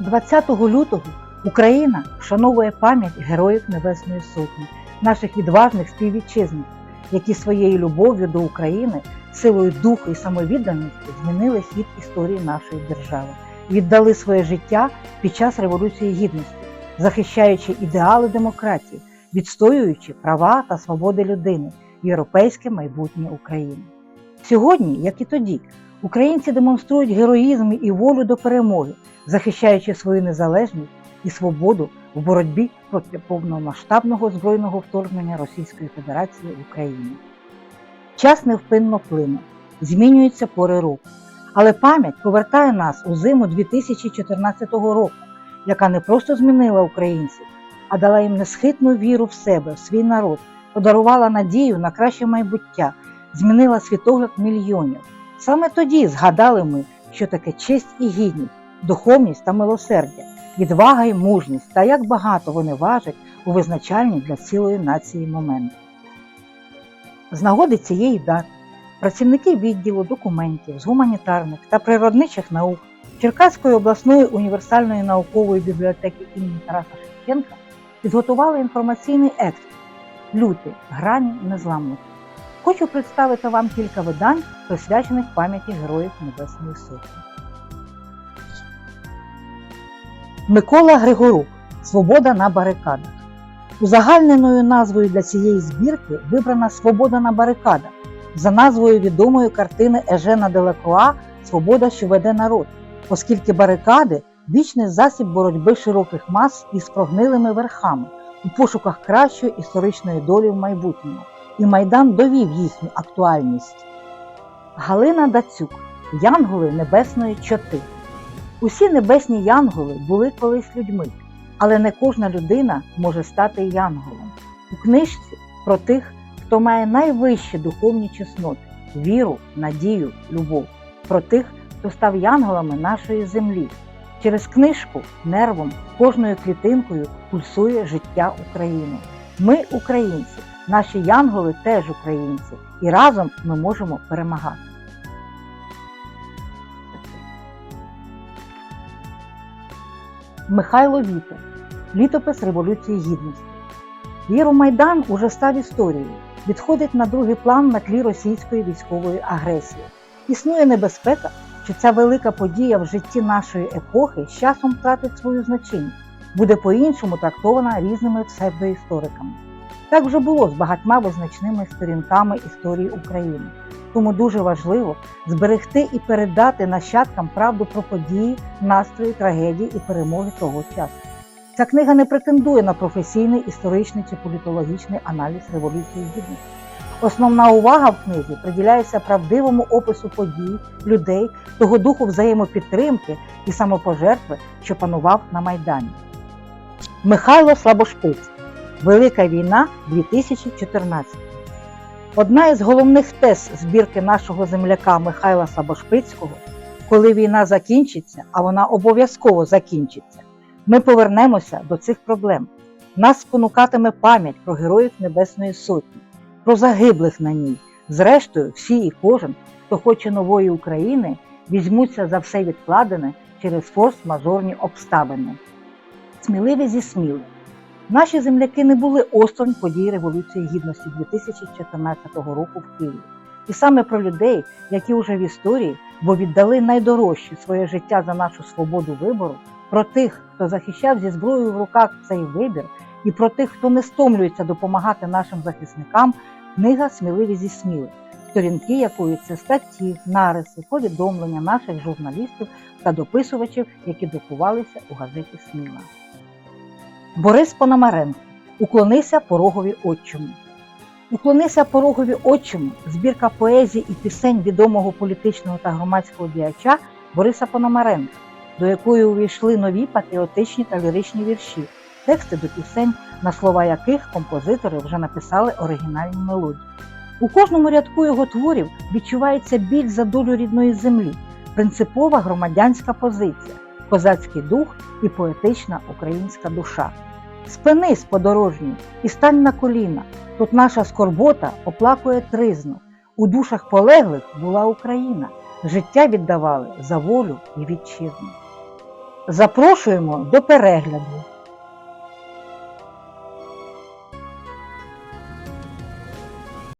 20 лютого Україна вшановує пам'ять героїв Небесної Сотні, наших відважних співвітчизників, які своєю любов'ю до України, силою духу і самовідданості змінили хід історії нашої держави, віддали своє життя під час Революції Гідності, захищаючи ідеали демократії, відстоюючи права та свободи людини, європейське майбутнє України. Сьогодні, як і тоді, українці демонструють героїзм і волю до перемоги, захищаючи свою незалежність і свободу в боротьбі проти повномасштабного збройного вторгнення Російської Федерації в Україну. Час невпинно плине, змінюються пори року, але пам'ять повертає нас у зиму 2014 року, яка не просто змінила українців, а дала їм несхитну віру в себе, в свій народ, подарувала надію на краще майбуття, змінила світогляд мільйонів. Саме тоді згадали ми, що таке честь і гідність, духовність та милосердя, відвага і мужність та як багато вони важать у визначальні для цілої нації моменти. З нагоди цієї дати працівники відділу документів з гуманітарних та природничих наук Черкаської обласної універсальної наукової бібліотеки імені Тараса Шевченка підготували інформаційний експорт Люти грані незламності. Хочу представити вам кілька видань, присвячених пам'яті Героїв Небесної Сотні. Микола Григорук Свобода на барикадах. Узагальненою назвою для цієї збірки вибрана Свобода на барикадах за назвою відомої картини Ежена Делакруа Свобода, що веде народ, оскільки барикади вічний засіб боротьби широких мас із прогнилими верхами у пошуках кращої історичної долі в майбутньому, і Майдан довів їхню актуальність. Галина Дацюк Янголи Небесної Чоти. Усі небесні янголи були колись людьми, але не кожна людина може стати янголом. У книжці про тих, хто має найвищі духовні чесноти віру, надію, любов, про тих, хто став янголами нашої землі. Через книжку нервом, кожною клітинкою пульсує життя України. Ми українці, наші янголи теж українці, і разом ми можемо перемагати. Михайло Вітер Літопис Революції Гідності. Євромайдан уже став історією, відходить на другий план на тлі російської військової агресії. Існує небезпека, що ця велика подія в житті нашої епохи з часом втратить свою значимість, буде по-іншому трактована різними псевдоісториками. Так вже було з багатьма визначними сторінками історії України. Тому дуже важливо зберегти і передати нащадкам правду про події, настрої, трагедії і перемоги того часу. Ця книга не претендує на професійний історичний чи політологічний аналіз революції гідності. Основна увага в книзі приділяється правдивому опису подій, людей, того духу взаємопідтримки і самопожертви, що панував на Майдані. Михайло Слабошпиць Велика війна 2014 Одна із головних тез збірки нашого земляка Михайла Сабошпицького коли війна закінчиться, а вона обов'язково закінчиться, ми повернемося до цих проблем. Нас спонукатиме пам'ять про героїв Небесної Сотні, про загиблих на ній. Зрештою, всі і кожен, хто хоче нової України, візьмуться за все відкладене через форс-мажорні обставини. Сміливі зі сміли. Наші земляки не були осторонь подій Революції Гідності 2014 року в Києві. І саме про людей, які вже в історії, бо віддали найдорожче своє життя за нашу свободу вибору, про тих, хто захищав зі зброєю в руках цей вибір, і про тих, хто не стомлюється допомагати нашим захисникам, книга Сміливі зі сміли, сторінки якої це статті, нариси, повідомлення наших журналістів та дописувачів, які друкувалися у газеті Сміла. Борис Пономаренко Уклонися порогові отчому. Уклонися порогові отчому збірка поезій і пісень відомого політичного та громадського діяча Бориса Пономаренка, до якої увійшли нові патріотичні та ліричні вірші, тексти до пісень, на слова яких композитори вже написали оригінальні мелодії. У кожному рядку його творів відчувається біль за долю рідної землі, принципова громадянська позиція, козацький дух і поетична українська душа. Спинись, подорожній, і стань на коліна. Тут наша скорбота оплакує тризну. У душах полеглих була Україна. Життя віддавали за волю і вітчизну. Запрошуємо до перегляду.